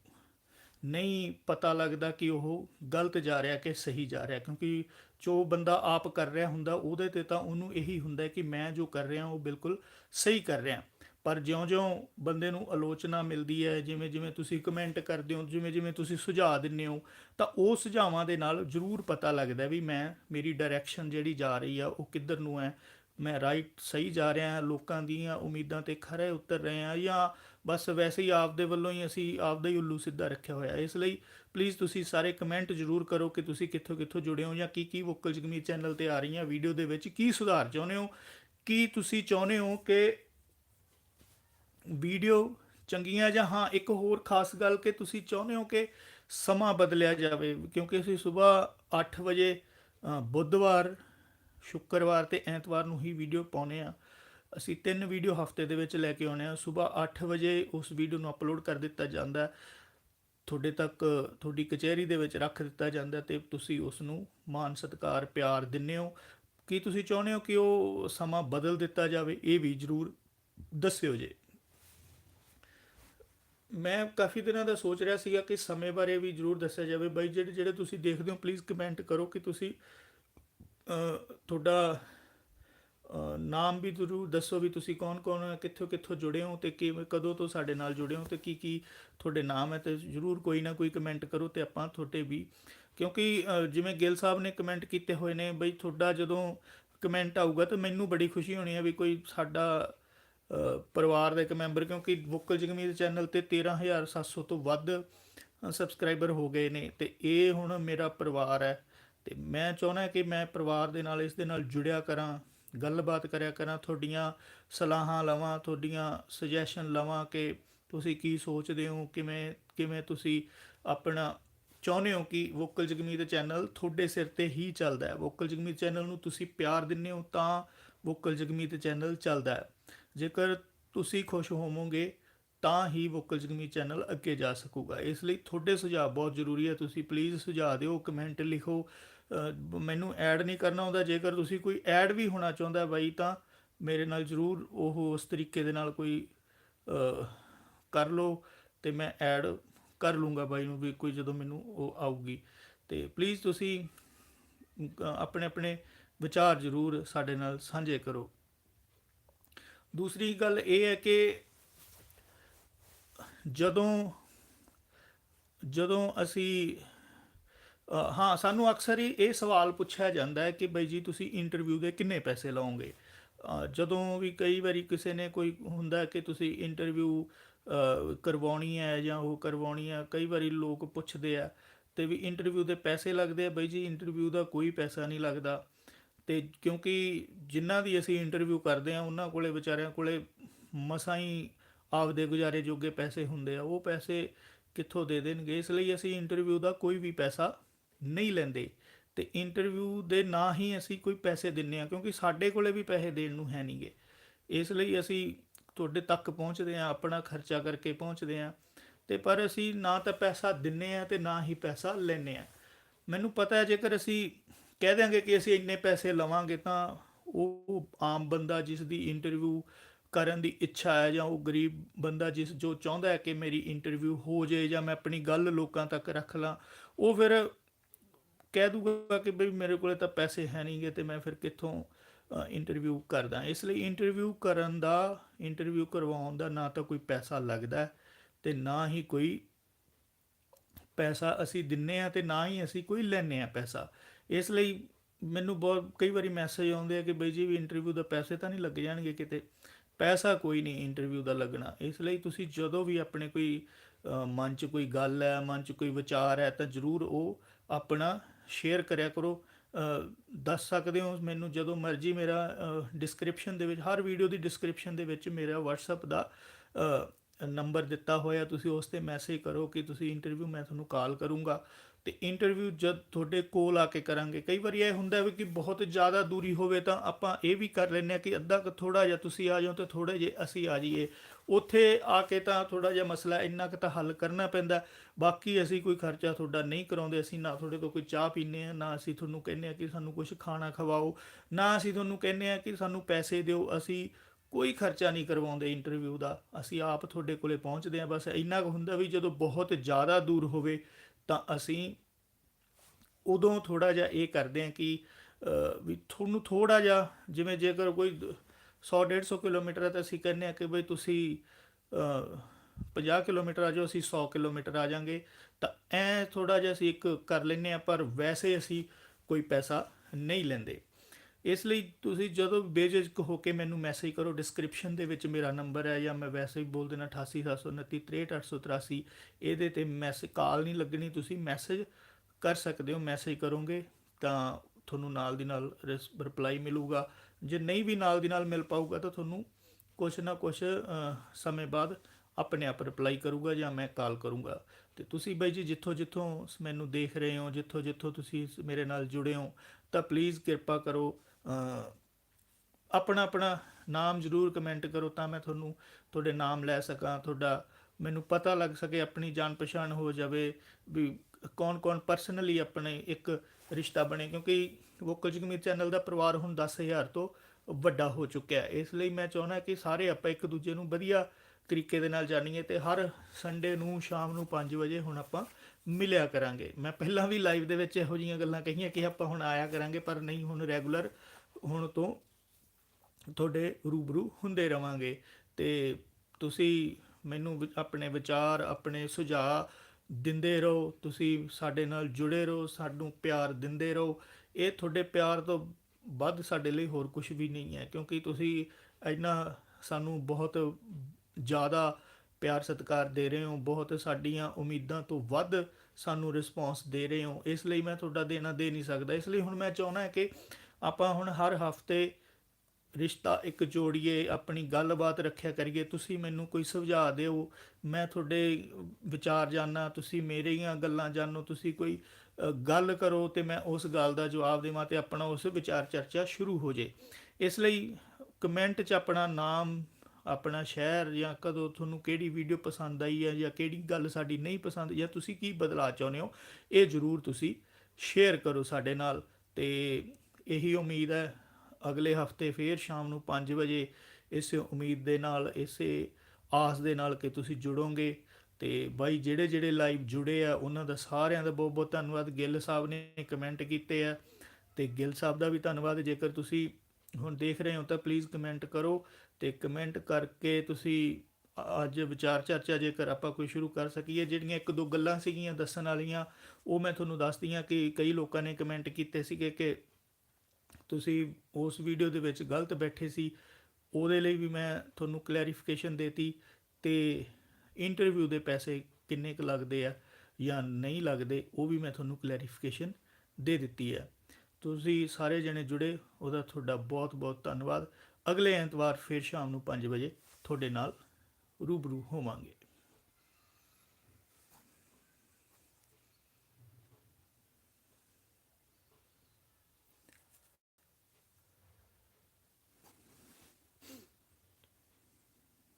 ਨਹੀਂ ਪਤਾ ਲੱਗਦਾ ਕਿ ਉਹ ਗਲਤ ਜਾ ਰਿਹਾ ਕਿ ਸਹੀ ਜਾ ਰਿਹਾ, ਕਿਉਂਕਿ ਜੋ ਬੰਦਾ ਆਪ ਕਰ ਰਿਹਾ ਹੁੰਦਾ ਉਹਦੇ ਤੇ ਤਾਂ ਉਹਨੂੰ ਇਹੀ ਹੁੰਦਾ ਕਿ ਮੈਂ ਜੋ ਕਰ ਰਿਹਾ ਉਹ ਬਿਲਕੁਲ ਸਹੀ ਕਰ ਰਿਹਾ। ਪਰ ਜਿਉਂ-ਜਿਉਂ ਬੰਦੇ ਨੂੰ ਆਲੋਚਨਾ ਮਿਲਦੀ ਹੈ, ਜਿਵੇਂ ਜਿਵੇਂ ਤੁਸੀਂ ਕਮੈਂਟ ਕਰਦੇ ਹੋ, ਜਿਵੇਂ ਜਿਵੇਂ ਤੁਸੀਂ ਸੁਝਾਅ ਦਿੰਦੇ ਹੋ, ਤਾਂ ਉਹ ਸੁਝਾਵਾਂ ਦੇ ਨਾਲ ਜ਼ਰੂਰ ਪਤਾ ਲੱਗਦਾ ਵੀ ਮੈਂ, ਮੇਰੀ ਡਾਇਰੈਕਸ਼ਨ ਜਿਹੜੀ ਜਾ ਰਹੀ ਆ, ਉਹ ਕਿੱਧਰ ਨੂੰ ਹੈ। ਮੈਂ ਰਾਈਟ ਸਹੀ ਜਾ ਰਿਹਾ ਹਾਂ, ਲੋਕਾਂ ਦੀਆਂ ਉਮੀਦਾਂ ਤੇ ਖਰੇ ਉਤਰ ਰਹੇ ਹਾਂ ਜਾਂ ਬਸ ਵੈਸੇ ਹੀ ਆਪਦੇ ਵੱਲੋਂ ਹੀ ਅਸੀਂ ਆਪਦਾ ਹੀ ਉੱਲੂ ਸਿੱਧਾ ਰੱਖਿਆ ਹੋਇਆ। ਇਸ ਲਈ ਪਲੀਜ਼ ਤੁਸੀਂ ਸਾਰੇ ਕਮੈਂਟ ਜ਼ਰੂਰ ਕਰੋ ਕਿ ਤੁਸੀਂ ਕਿੱਥੋਂ ਕਿੱਥੋਂ ਜੁੜੇ ਹੋ ਜਾਂ ਕੀ ਕੀ ਵੋਕਲ ਜਗਮੀ ਚੈਨਲ ਤੇ ਆ ਰਹੀਆਂ ਵੀਡੀਓ ਦੇ ਵਿੱਚ ਕੀ ਸੁਧਾਰ ਚਾਹੁੰਦੇ ਹੋ? ਕੀ ਤੁਸੀਂ ਚਾਹੁੰਦੇ ਹੋ ਕਿ ਵੀਡੀਓ ਚੰਗੀਆਂ ਜਾਂ ਹਾਂ, ਇੱਕ ਹੋਰ ਖਾਸ ਗੱਲ ਕਿ ਤੁਸੀਂ ਚਾਹੁੰਦੇ ਹੋ ਕਿ ਸਮਾਂ ਬਦਲਿਆ ਜਾਵੇ, ਕਿਉਂਕਿ ਅਸੀਂ ਸਵੇਰ 8 ਵਜੇ ਬੁੱਧਵਾਰ, ਸ਼ੁੱਕਰਵਾਰ ਤੇ ਐਤਵਾਰ ਨੂੰ ਹੀ ਵੀਡੀਓ ਪਾਉਨੇ ਆ ਅਸੀਂ ਤਿੰਨ ਵੀਡੀਓ ਹਫ਼ਤੇ ਦੇ ਵਿੱਚ ਲੈ ਕੇ ਆਉਨੇ ਆ ਸਵੇਰ 8 ਵਜੇ ਉਸ ਵੀਡੀਓ ਨੂੰ ਅਪਲੋਡ ਕਰ ਦਿੱਤਾ ਜਾਂਦਾ ਹੈ। ਤੁਹਾਡੇ ਤੱਕ, ਤੁਹਾਡੀ ਕਚਹਿਰੀ ਦੇ ਵਿੱਚ ਰੱਖ ਦਿੱਤਾ ਜਾਂਦਾ ਹੈ ਤੇ ਤੁਸੀਂ ਉਸ ਨੂੰ ਮਾਨ ਸਤਿਕਾਰ, ਪਿਆਰ ਦਿੰਦੇ ਹੋ। ਕੀ ਤੁਸੀਂ ਚਾਹੁੰਦੇ ਹੋ ਕਿ ਉਹ ਸਮਾਂ ਬਦਲ ਦਿੱਤਾ ਜਾਵੇ? ਇਹ ਵੀ ਜਰੂਰ ਦੱਸਿਓ ਜੇ। ਮੈਂ ਕਾਫੀ ਦਿਨਾਂ ਦਾ ਸੋਚ ਰਿਹਾ ਸੀਗਾ ਕਿ ਸਮੇਂ ਬਾਰੇ ਵੀ ਜਰੂਰ ਦੱਸਿਆ ਜਾਵੇ। ਬਾਈ ਜਿਹੜੇ ਜਿਹੜੇ ਤੁਸੀਂ ਦੇਖਦੇ ਹੋ ਪਲੀਜ਼ ਕਮੈਂਟ ਕਰੋ ਕਿ ਤੁਸੀਂ ਤੁਹਾਡਾ ਨਾਮ ਵੀ ਜ਼ਰੂਰ ਦੱਸੋ ਵੀ ਤੁਸੀਂ ਕੌਣ ਕੌਣ ਕਿੱਥੋਂ ਕਿੱਥੋਂ ਜੁੜੇ ਹੋ ਤੇ ਕਿਵੇਂ ਕਦੋਂ ਤੋਂ ਸਾਡੇ ਨਾਲ ਜੁੜੇ ਹੋ ਤੇ ਕੀ ਕੀ ਤੁਹਾਡੇ ਨਾਮ ਹੈ ਤੇ ਜਰੂਰ ਕੋਈ ਨਾ ਕੋਈ ਕਮੈਂਟ ਕਰੋ ਤੇ ਆਪਾਂ ਤੁਹਾਡੇ ਵੀ, ਕਿਉਂਕਿ ਜਿਵੇਂ ਗਿੱਲ ਸਾਹਿਬ ਨੇ ਕਮੈਂਟ ਕੀਤੇ ਹੋਏ ਨੇ, ਬਈ ਤੁਹਾਡਾ ਜਦੋਂ ਕਮੈਂਟ ਆਊਗਾ ਤਾਂ ਮੈਨੂੰ ਬੜੀ ਖੁਸ਼ੀ ਹੋਣੀ ਹੈ ਵੀ ਕੋਈ ਸਾਡਾ ਪਰਿਵਾਰ ਦਾ ਇੱਕ ਮੈਂਬਰ, ਕਿਉਂਕਿ ਵੋਕਲ ਜਗਮੀਤ ਚੈਨਲ ਤੇ 13700 ਤੋਂ ਵੱਧ ਸਬਸਕ੍ਰਾਈਬਰ ਹੋ ਗਏ ਨੇ ਤੇ ਇਹ ਹੁਣ ਮੇਰਾ ਪਰਿਵਾਰ ਹੈ। ਤੇ ਮੈਂ ਚਾਹੁੰਦਾ ਕਿ ਮੈਂ ਪਰਿਵਾਰ ਦੇ ਨਾਲ ਇਸ ਦੇ ਨਾਲ ਜੁੜਿਆ ਕਰਾਂ, ਗੱਲਬਾਤ ਕਰਿਆ ਕਰਾਂ, ਤੁਹਾਡੀਆਂ ਸਲਾਹਾਂ ਲਵਾਂ, ਤੁਹਾਡੀਆਂ ਸੁਜੈਸ਼ਨ ਲਵਾਂ ਕਿ ਤੁਸੀਂ ਕੀ ਸੋਚਦੇ ਹੋ, ਕਿਵੇਂ ਕਿਵੇਂ ਤੁਸੀਂ ਆਪਣਾ ਚਾਹੁੰਦੇ ਹੋ ਕਿ ਵੋਕਲ ਜਗਮੀਤ ਚੈਨਲ ਤੁਹਾਡੇ ਸਿਰ ਤੇ ਹੀ ਚੱਲਦਾ ਹੈ। ਵੋਕਲ ਜਗਮੀਤ ਚੈਨਲ ਨੂੰ ਤੁਸੀਂ ਪਿਆਰ ਦਿੰਦੇ ਹੋ ਤਾਂ ਵੋਕਲ ਜਗਮੀਤ ਚੈਨਲ ਚੱਲਦਾ ਹੈ। ਜੇਕਰ ਤੁਸੀਂ ਖੁਸ਼ ਹੋਵੋਗੇ, ਤਾਂ ਹੀ ਵੋਕਲ ਜਗਮੀਤ ਚੈਨਲ ਅੱਗੇ ਜਾ ਸਕੂਗਾ। ਇਸ ਲਈ ਤੁਹਾਡੇ ਸੁਝਾਅ ਬਹੁਤ ਜ਼ਰੂਰੀ ਹੈ। ਤੁਸੀਂ ਪਲੀਜ਼ ਸੁਝਾਅ ਦਿਓ ਕਮੈਂਟ ਲਿਖੋ। ਮੈਨੂੰ ਐਡ ਨਹੀਂ ਕਰਨਾ ਹੁੰਦਾ ਜੇਕਰ ਤੁਸੀਂ ਕੋਈ ਐਡ ਵੀ ਹੋਣਾ ਚਾਹੁੰਦਾ ਬਾਈ, ਤਾਂ ਮੇਰੇ ਨਾਲ ਜਰੂਰ ਉਹ ਉਸ ਤਰੀਕੇ ਦੇ ਨਾਲ ਕੋਈ ਕਰ ਲਓ ਤੇ ਮੈਂ ਐਡ ਕਰ ਲੂੰਗਾ ਬਾਈ ਨੂੰ ਵੀ ਕੋਈ ਜਦੋਂ ਮੈਨੂੰ ਉਹ ਆਊਗੀ। ਤੇ ਪਲੀਜ਼ ਤੁਸੀਂ ਆਪਣੇ ਆਪਣੇ ਵਿਚਾਰ ਜਰੂਰ ਸਾਡੇ ਨਾਲ ਸਾਂਝੇ ਕਰੋ। ਦੂਸਰੀ ਗੱਲ ਇਹ ਹੈ ਕਿ ਜਦੋਂ ਜਦੋਂ ਅਸੀਂ ਹਾਂ, ਸਾਨੂੰ ਅਕਸਰ ਹੀ ਇਹ ਸਵਾਲ ਪੁੱਛਿਆ ਜਾਂਦਾ ਹੈ ਕਿ ਬਈ ਜੀ ਤੁਸੀਂ ਇੰਟਰਵਿਊ ਦੇ ਕਿੰਨੇ ਪੈਸੇ ਲਓਗੇ? ਜਦੋਂ ਵੀ ਕਈ ਵਾਰੀ ਕਿਸੇ ਨੇ ਕੋਈ ਹੁੰਦਾ ਕਿ ਤੁਸੀਂ ਇੰਟਰਵਿਊ ਕਰਵਾਉਣੀ ਹੈ ਜਾਂ ਉਹ ਕਰਵਾਉਣੀ ਹੈ, ਕਈ ਵਾਰੀ ਲੋਕ ਪੁੱਛਦੇ ਆ ਤੇ ਵੀ ਇੰਟਰਵਿਊ ਦੇ ਪੈਸੇ ਲੱਗਦੇ ਆ, ਬਈ ਜੀ ਇੰਟਰਵਿਊ ਦਾ ਕੋਈ ਪੈਸਾ ਨਹੀਂ ਲੱਗਦਾ। ਤੇ ਕਿਉਂਕਿ ਜਿਨ੍ਹਾਂ ਦੀ ਅਸੀਂ ਇੰਟਰਵਿਊ ਕਰਦੇ ਆ ਉਹਨਾਂ ਕੋਲੇ ਵਿਚਾਰਿਆਂ ਕੋਲੇ ਮਸਾਂ ਹੀ ਆਪਦੇ ਗੁਜ਼ਾਰੇ ਜੋਗੇ ਪੈਸੇ ਹੁੰਦੇ ਆ, ਉਹ ਪੈਸੇ ਕਿੱਥੋਂ ਦੇ ਦੇਣਗੇ? ਇਸ ਲਈ ਅਸੀਂ ਇੰਟਰਵਿਊ ਦਾ ਕੋਈ ਵੀ ਪੈਸਾ ਨਹੀਂ ਲੈਂਦੇ ਤੇ ਇੰਟਰਵਿਊ ਦੇ ਨਾ ਹੀ ਅਸੀਂ ਕੋਈ ਪੈਸੇ ਦਿੰਨੇ ਆ ਕਿਉਂਕਿ ਸਾਡੇ ਕੋਲੇ ਵੀ ਪੈਸੇ ਦੇਣ ਨੂੰ ਹੈ ਨਹੀਂਗੇ। ਇਸ ਲਈ ਅਸੀਂ ਤੁਹਾਡੇ ਤੱਕ ਪਹੁੰਚਦੇ ਆ ਆਪਣਾ ਖਰਚਾ ਕਰਕੇ ਪਹੁੰਚਦੇ ਆ ਤੇ ਪਰ ਅਸੀਂ ਨਾ ਤਾਂ ਪੈਸਾ ਦਿੰਨੇ ਆ ਤੇ ਨਾ ਹੀ ਪੈਸਾ ਲੈਨੇ ਆ ਮੈਨੂੰ ਪਤਾ ਹੈ, ਜੇਕਰ ਅਸੀਂ ਕਹਿ ਦਿਆਂਗੇ ਕਿ ਅਸੀਂ ਇੰਨੇ ਪੈਸੇ ਲਵਾਂਗੇ ਤਾਂ ਉਹ ਆਮ ਬੰਦਾ ਜਿਸ ਦੀ ਇੰਟਰਵਿਊ ਕਰਨ ਦੀ ਇੱਛਾ ਹੈ ਜਾਂ ਉਹ ਗਰੀਬ ਬੰਦਾ ਜਿਸ ਜੋ ਚਾਹੁੰਦਾ ਹੈ ਕਿ ਮੇਰੀ ਇੰਟਰਵਿਊ ਹੋ ਜਾਏ ਜਾਂ ਮੈਂ ਆਪਣੀ ਗੱਲ ਲੋਕਾਂ ਤੱਕ ਰੱਖ ਲਾਂ, ਉਹ ਫਿਰ ਕਹਿ ਦੂਗਾ ਕਿ ਬਈ ਮੇਰੇ ਕੋਲੇ ਤਾਂ ਪੈਸੇ ਹੈ ਨਹੀਂਗੇ ਤੇ ਮੈਂ ਫਿਰ ਕਿੱਥੋਂ ਇੰਟਰਵਿਊ ਕਰਦਾ। ਇਸ ਲਈ ਇੰਟਰਵਿਊ ਕਰਨ ਦਾ ਇੰਟਰਵਿਊ ਕਰਵਾਉਣ ਦਾ ਨਾ ਤਾਂ ਕੋਈ ਪੈਸਾ ਲੱਗਦਾ ਹੈ ਤੇ ਨਾ ਹੀ ਕੋਈ ਪੈਸਾ ਅਸੀਂ ਦਿੰਨੇ ਆ ਤੇ ਨਾ ਹੀ ਅਸੀਂ ਕੋਈ ਲੈਨੇ ਆ ਪੈਸਾ। ਇਸ ਲਈ ਮੈਨੂੰ ਬਹੁਤ, ਕਈ ਵਾਰੀ ਮੈਸੇਜ ਆਉਂਦੇ ਆ ਕਿ ਬਈ ਜੀ ਵੀ ਇੰਟਰਵਿਊ ਦਾ ਪੈਸੇ ਤਾਂ ਨਹੀਂ ਲੱਗ ਜਾਣਗੇ ਕਿਤੇ। ਪੈਸਾ ਕੋਈ ਨਹੀਂ ਇੰਟਰਵਿਊ ਦਾ ਲੱਗਣਾ। ਇਸ ਲਈ ਤੁਸੀਂ ਜਦੋਂ ਵੀ ਆਪਣੇ ਕੋਈ ਮਨ 'ਚ ਕੋਈ ਗੱਲ ਹੈ, ਮਨ 'ਚ ਕੋਈ ਵਿਚਾਰ ਹੈ ਤਾਂ ਜ਼ਰੂਰ ਉਹ ਆਪਣਾ ਸ਼ੇਅਰ ਕਰਿਆ ਕਰੋ। ਦੱਸ ਸਕਦੇ ਹੋ ਮੈਨੂੰ ਜਦੋਂ ਮਰਜ਼ੀ ਮੇਰਾ ਡਿਸਕ੍ਰਿਪਸ਼ਨ ਦੇ ਵਿੱਚ, ਹਰ ਵੀਡੀਓ ਦੀ ਡਿਸਕ੍ਰਿਪਸ਼ਨ ਦੇ ਵਿੱਚ ਮੇਰਾ WhatsApp ਦਾ ਨੰਬਰ ਦਿੱਤਾ ਹੋਇਆ। ਤੁਸੀਂ ਉਸ ਤੇ ਮੈਸੇਜ ਕਰੋ ਕਿ ਤੁਸੀਂ ਇੰਟਰਵਿਊ ਮੈਂ ਤੁਹਾਨੂੰ ਕਾਲ ਕਰੂੰਗਾ। ਤੇ ਇੰਟਰਵਿਊ ਜਦ ਤੁਹਾਡੇ ਕੋਲ ਆ ਕੇ ਕਰਾਂਗੇ, ਕਈ ਵਾਰੀ ਇਹ ਹੁੰਦਾ ਵੀ ਕਿ ਬਹੁਤ ਜ਼ਿਆਦਾ ਦੂਰੀ ਹੋਵੇ ਤਾਂ ਆਪਾਂ ਇਹ ਵੀ ਕਰ ਲੈਂਦੇ ਆ ਕਿ ਅੱਧਾ ਕੁ ਥੋੜਾ ਜਿਹਾ ਤੁਸੀਂ ਆ ਜਾਓ ਤੇ ਥੋੜੇ ਜੇ ਅਸੀਂ ਆ ਜਾਈਏ। ਉੱਥੇ ਆ ਕੇ ਤਾਂ ਥੋੜਾ ਜਿਹਾ ਮਸਲਾ ਇੰਨਾ ਕੁ ਤਾਂ ਹੱਲ ਕਰਨਾ ਪੈਂਦਾ, ਬਾਕੀ ਅਸੀਂ ਕੋਈ ਖਰਚਾ ਤੁਹਾਡਾ ਨਹੀਂ ਕਰਾਉਂਦੇ, ਅਸੀਂ ਨਾ ਤੁਹਾਡੇ ਤੋਂ ਕੋਈ ਚਾਹ ਪੀਂਦੇ ਆ ਨਾ ਅਸੀਂ ਤੁਹਾਨੂੰ ਕਹਿੰਦੇ ਆ ਕਿ ਸਾਨੂੰ ਕੁਝ ਖਾਣਾ ਖਵਾਓ, ਨਾ ਅਸੀਂ ਤੁਹਾਨੂੰ ਕਹਿੰਦੇ ਆ ਕਿ ਸਾਨੂੰ ਪੈਸੇ ਦਿਓ, ਅਸੀਂ ਕੋਈ ਖਰਚਾ ਨਹੀਂ ਕਰਵਾਉਂਦੇ ਇੰਟਰਵਿਊ ਦਾ, ਅਸੀਂ ਆਪ ਤੁਹਾਡੇ ਕੋਲੇ ਪਹੁੰਚਦੇ ਆ ਬਸ ਇੰਨਾ ਕੁ ਹੁੰਦਾ ਵੀ ਜਦੋਂ ਬਹੁਤ ਜ਼ਿਆਦਾ ਦੂਰ ਹੋਵੇ ਤਾਂ ਅਸੀਂ ਉਦੋਂ ਥੋੜਾ ਜਿਹਾ ਇਹ ਕਰਦੇ ਹਾਂ ਕਿ ਵੀ ਤੁਹਾਨੂੰ ਥੋੜਾ ਜਿਹਾ ਜਿਵੇਂ ਜੇਕਰ ਕੋਈ 100 150 ਕਿਲੋਮੀਟਰ ਹੈ ਤਾਂ ਅਸੀਂ ਕਹਿੰਦੇ ਆ ਕਿ ਬਈ ਤੁਸੀਂ ਅ, 50 ਕਿਲੋਮੀਟਰ ਆ ਜਾਓ ਅਸੀਂ 100 ਕਿਲੋਮੀਟਰ ਆ ਜਾਾਂਗੇ। ਤਾਂ ਐ ਥੋੜਾ ਜਿਹਾ ਅਸੀਂ ਇੱਕ ਕਰ ਲੈਨੇ ਆ ਪਰ ਵੈਸੇ ਅਸੀਂ ਕੋਈ ਪੈਸਾ ਨਹੀਂ ਲੈਂਦੇ। ਇਸ ਲਈ ਤੁਸੀਂ ਜਦੋਂ ਵੀ ਬੇਝਿਜਕ ਹੋ ਕੇ ਮੈਨੂੰ ਮੈਸੇਜ ਕਰੋ ਡਿਸਕ੍ਰਿਪਸ਼ਨ ਦੇ ਵਿੱਚ ਮੇਰਾ ਨੰਬਰ ਹੈ ਜਾਂ ਮੈਂ ਵੈਸੇ ਹੀ ਬੋਲ ਦੇਣਾ 8879363883 ਇਹਦੇ ਤੇ ਮੈਸੇਜ ਕਾਲ ਨਹੀਂ ਲੱਗਣੀ, ਤੁਸੀਂ ਮੈਸੇਜ ਕਰ ਸਕਦੇ ਹੋ ਮੈਸੇਜ ਕਰੋਗੇ ਤਾਂ ਤੁਹਾਨੂੰ ਨਾਲ ਦੀ ਨਾਲ ਰਿਪਲਾਈ ਮਿਲੂਗਾ। ਜੇ ਨਹੀਂ ਵੀ ਨਾਲ ਦੀ ਨਾਲ ਮਿਲ ਪਾਊਗਾ ਤਾਂ ਤੁਹਾਨੂੰ ਕੁਛ ਨਾ ਕੁਛ ਸਮੇਂ ਬਾਅਦ ਆਪਣੇ ਆਪ ਰਿਪਲਾਈ ਕਰੂਗਾ ਜਾਂ ਮੈਂ ਕਾਲ ਕਰੂੰਗਾ। ਤੇ ਤੁਸੀਂ ਬਾਈ ਜੀ ਜਿੱਥੋਂ ਜਿੱਥੋਂ ਮੈਨੂੰ ਦੇਖ ਰਹੇ ਹੋ, ਜਿੱਥੋਂ ਜਿੱਥੋਂ ਤੁਸੀਂ ਮੇਰੇ ਨਾਲ ਜੁੜੇ ਹੋ, ਤਾਂ ਪਲੀਜ਼ ਕਿਰਪਾ ਕਰੋ ਆਪਣਾ ਆਪਣਾ ਨਾਮ ਜ਼ਰੂਰ ਕਮੈਂਟ ਕਰੋ ਤਾਂ ਮੈਂ ਤੁਹਾਨੂੰ ਤੁਹਾਡੇ ਨਾਮ ਲੈ ਸਕਾਂ, ਤੁਹਾਡਾ ਮੈਨੂੰ ਪਤਾ ਲੱਗ ਸਕੇ, ਆਪਣੀ ਜਾਣ ਪਛਾਣ ਹੋ ਜਾਵੇ ਵੀ ਕੌਣ ਕੌਣ ਪਰਸਨਲੀ ਆਪਣੇ ਇੱਕ ਰਿਸ਼ਤਾ ਬਣੇ, ਕਿਉਂਕਿ ਵੋਕਲ ਜਗਮੀਤ ਚੈਨਲ ਦਾ ਪਰਿਵਾਰ ਹੁਣ 10000 ਤੋਂ ਵੱਡਾ ਹੋ ਚੁੱਕਿਆ ਇਸ ਲਈ ਮੈਂ ਚਾਹੁੰਦਾ ਕਿ ਸਾਰੇ ਆਪਾਂ ਇੱਕ ਦੂਜੇ ਨੂੰ ਵਧੀਆ ਤਰੀਕੇ ਦੇ ਨਾਲ ਜਾਣੀਏ ਤੇ ਹਰ ਸੰਡੇ ਨੂੰ ਸ਼ਾਮ ਨੂੰ 5 ਵਜੇ ਹੁਣ ਆਪਾਂ ਮਿਲਿਆ ਕਰਾਂਗੇ। ਮੈਂ ਪਹਿਲਾਂ ਵੀ ਲਾਈਵ ਦੇ ਵਿੱਚ ਇਹੋ ਜਿਹੀਆਂ ਗੱਲਾਂ ਕਹੀਆਂ ਕਿ ਆਪਾਂ ਹੁਣ ਆਇਆ ਕਰਾਂਗੇ, ਪਰ ਨਹੀਂ, ਹੁਣ ਰੈਗੂਲਰ ਹੁਣ ਤੋਂ ਤੁਹਾਡੇ ਰੂਬਰੂ ਹੁੰਦੇ ਰਵਾਂਗੇ। ਤੇ ਤੁਸੀਂ ਮੈਨੂੰ ਆਪਣੇ ਵਿਚਾਰ, ਆਪਣੇ ਸੁਝਾਅ ਦਿੰਦੇ ਰਹੋ। ਤੁਸੀਂ ਸਾਡੇ ਨਾਲ ਜੁੜੇ ਰਹੋ, ਸਾਨੂੰ ਪਿਆਰ ਦਿੰਦੇ ਰਹੋ। ਇਹ ਤੁਹਾਡੇ ਪਿਆਰ ਤੋਂ ਵੱਧ ਸਾਡੇ ਲਈ ਹੋਰ ਕੁਝ ਵੀ ਨਹੀਂ ਹੈ, ਕਿਉਂਕਿ ਤੁਸੀਂ ਇੰਨਾ ਸਾਨੂੰ ਬਹੁਤ ਜ਼ਿਆਦਾ ਪਿਆਰ ਸਤਿਕਾਰ ਦੇ ਰਹੇ ਹੋ, ਬਹੁਤ ਸਾਡੀਆਂ ਉਮੀਦਾਂ ਤੋਂ ਵੱਧ ਸਾਨੂੰ ਰਿਸਪੌਂਸ ਦੇ ਰਹੇ ਹੋ। ਇਸ ਲਈ ਮੈਂ ਤੁਹਾਡਾ ਦੇਣਾ ਦੇ ਨਹੀਂ ਸਕਦਾ। ਇਸ ਲਈ ਹੁਣ ਮੈਂ ਚਾਹੁੰਦਾ ਕਿ ਆਪਾਂ ਹੁਣ ਹਰ ਹਫ਼ਤੇ ਰਿਸ਼ਤਾ ਇੱਕ ਜੋੜੀਏ, ਆਪਣੀ ਗੱਲਬਾਤ ਰੱਖਿਆ ਕਰੀਏ, ਤੁਸੀਂ ਮੈਨੂੰ ਕੋਈ ਸੁਝਾਅ ਦਿਓ, ਮੈਂ ਤੁਹਾਡੇ ਵਿਚਾਰ ਜਾਨਣਾ ਤੁਸੀਂ ਮੇਰੀਆਂ ਗੱਲਾਂ ਜਾਣੋ, ਤੁਸੀਂ ਕੋਈ ਗੱਲ ਕਰੋ ਤੇ ਮੈਂ ਉਸ ਗੱਲ ਦਾ ਜਵਾਬ ਦੇਵਾਂ ਤੇ ਆਪਣਾ ਉਸ ਵਿਚਾਰ ਚਰਚਾ ਸ਼ੁਰੂ ਹੋ ਜੇ। ਇਸ ਲਈ ਕਮੈਂਟ 'ਚ ਆਪਣਾ ਨਾਮ, ਆਪਣਾ ਸ਼ਹਿਰ ਜਾਂ ਕਦੋਂ ਤੁਹਾਨੂੰ ਕਿਹੜੀ ਵੀਡੀਓ ਪਸੰਦ ਆਈ ਹੈ ਜਾਂ ਕਿਹੜੀ ਗੱਲ ਸਾਡੀ ਨਹੀਂ ਪਸੰਦ ਜਾਂ ਤੁਸੀਂ ਕੀ ਬਦਲਾ ਚਾਹੁੰਦੇ ਹੋ, ਇਹ ਜਰੂਰ ਤੁਸੀਂ ਸ਼ੇਅਰ ਕਰੋ ਸਾਡੇ ਨਾਲ ਤੇ ਇਹੀ ਉਮੀਦ ਹੈ, ਅਗਲੇ ਹਫ਼ਤੇ ਫੇਰ ਸ਼ਾਮ ਨੂੰ 5 ਵਜੇ ਇਸੇ ਉਮੀਦ ਦੇ ਨਾਲ, ਇਸੇ ਆਸ ਦੇ ਨਾਲ ਕਿ ਤੁਸੀਂ ਜੁੜੋਗੇ। ਤੇ ਬਾਈ, ਜਿਹੜੇ ਜਿਹੜੇ ਲਾਈਵ ਜੁੜੇ ਆ, ਉਹਨਾਂ ਦਾ ਸਾਰਿਆਂ ਦਾ ਬਹੁਤ ਬਹੁਤ ਧੰਨਵਾਦ। ਗਿੱਲ ਸਾਹਿਬ ਨੇ ਕਮੈਂਟ ਕੀਤੇ ਆ, ਤੇ ਗਿੱਲ ਸਾਹਿਬ ਦਾ ਵੀ ਧੰਨਵਾਦ। ਜੇਕਰ ਤੁਸੀਂ ਹੁਣ ਦੇਖ ਰਹੇ ਹੋ ਤਾਂ ਪਲੀਜ਼ ਕਮੈਂਟ ਕਰੋ ਤੇ ਕਮੈਂਟ ਕਰਕੇ ਤੁਸੀਂ ਅੱਜ ਵਿਚਾਰ ਚਰਚਾ ਜੇਕਰ ਆਪਾਂ ਕੋਈ ਸ਼ੁਰੂ ਕਰ ਸਕੀਏ। ਜਿਹੜੀਆਂ ਇੱਕ ਦੋ ਗੱਲਾਂ ਸੀਗੀਆਂ ਦੱਸਣ ਵਾਲੀਆਂ, ਉਹ ਮੈਂ ਤੁਹਾਨੂੰ ਦੱਸਦੀਆਂ ਕਿ ਕਈ ਲੋਕਾਂ ਨੇ ਕਮੈਂਟ ਕੀਤੇ ਸੀਗੇ ਕਿ ਤੁਸੀਂ ਉਸ ਵੀਡੀਓ ਦੇ ਵਿੱਚ ਗਲਤ ਬੈਠੇ ਸੀ, ਉਹਦੇ ਲਈ ਵੀ ਮੈਂ ਤੁਹਾਨੂੰ ਕਲੈਰੀਫਿਕੇਸ਼ਨ ਦੇਤੀ ਤੇ ਇੰਟਰਵਿਊ ਦੇ ਪੈਸੇ ਕਿੰਨੇ ਕੁ ਲੱਗਦੇ ਆ ਜਾਂ ਨਹੀਂ ਲੱਗਦੇ, ਉਹ ਵੀ ਮੈਂ ਤੁਹਾਨੂੰ ਕਲੈਰੀਫਿਕੇਸ਼ਨ ਦੇ ਦਿੱਤੀ ਹੈ ਤੁਸੀਂ ਸਾਰੇ ਜਣੇ ਜੁੜੇ, ਉਹਦਾ ਤੁਹਾਡਾ ਬਹੁਤ ਬਹੁਤ ਧੰਨਵਾਦ। ਅਗਲੇ ਐਤਵਾਰ ਫਿਰ ਸ਼ਾਮ ਨੂੰ 5 ਵਜੇ ਤੁਹਾਡੇ ਨਾਲ ਰੂਬਰੂ ਹੋਵਾਂਗੇ।